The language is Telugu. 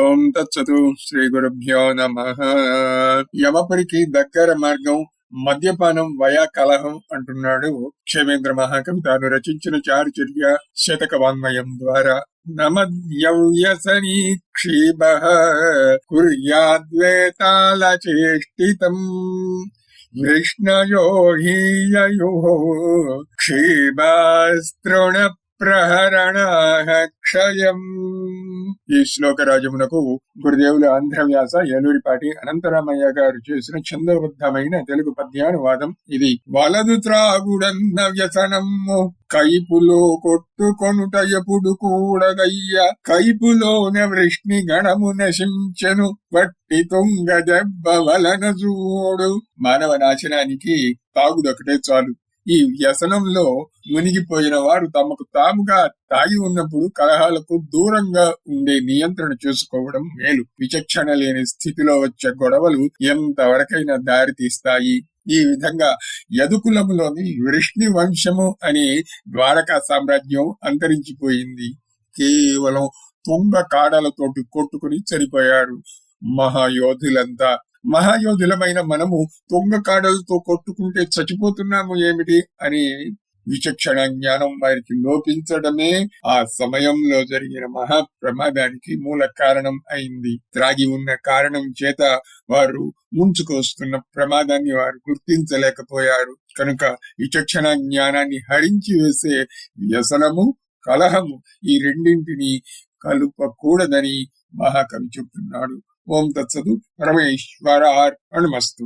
ఓం తత్సతు శ్రీ గురుభ్యో నమ. యమపురికి దగ్గర మార్గం మద్యపానం వయా కలహం అంటున్నాడు క్షేమేంద్ర మహాకవి. తాను రచించిన చారుచర్య శతక వాంగ్మయం ద్వారా. నమద్యవ్యసనీ క్షీభ కుర్యాద్వేతాల చేష్టితం వృష్ణయో హీయయో క్షీభాస్తృణ ప్రహరణ క్షయం ఈ శ్లోక రాజమునకు గురుదేవుల ఆంధ్రవ్యాస ఏలూరిపాటి అనంతరామయ్య గారు చేసిన ఛందబద్ధమైన తెలుగు పద్యానువాదం ఇది. వలదు త్రాగుడన్న వ్యసనము కైపులో కొట్టుకొనుట ఎప్పుడు కూడగయ్య కైపులోన వృష్ణి గణము నశించెను. వట్టి తుంగ దెబ్బ వలన చూడు మానవ నాశనానికి తాగుదొకటే చాలు. ఈ వ్యసనంలో మునిగిపోయిన వారు తమకు తాముగా తాగి ఉన్నప్పుడు కలహాలకు దూరంగా ఉండే నియంత్రణ చేసుకోవడం మేలు. విచక్షణ లేని స్థితిలో వచ్చే గొడవలు ఎంతవరకైనా దారి తీస్తాయి. ఈ విధంగా యదుకులములోని వృష్ణి వంశము అనే ద్వారకా సామ్రాజ్యం అంతరించిపోయింది. కేవలం తుంగ కాడలతోటి కొట్టుకుని చనిపోయారు మహాయోధులంతా. మహాయోధులమైన మనము తొంగ కాడలతో కొట్టుకుంటే చచ్చిపోతున్నాము ఏమిటి అని విచక్షణ జ్ఞానం వారికి లోపించడమే ఆ సమయంలో జరిగిన మహా ప్రమాదానికి మూల కారణం అయింది. త్రాగి ఉన్న కారణం చేత వారు ముంచుకొస్తున్న ప్రమాదాన్ని వారు గుర్తించలేకపోయారు. కనుక విచక్షణ జ్ఞానాన్ని హరించి వేసే వ్యసనము కలహము ఈ రెండింటిని కలుపకూడదని మహాకవి చెప్తున్నాడు. ఓం తత్సదు పరమేశ్వర అణుమస్తు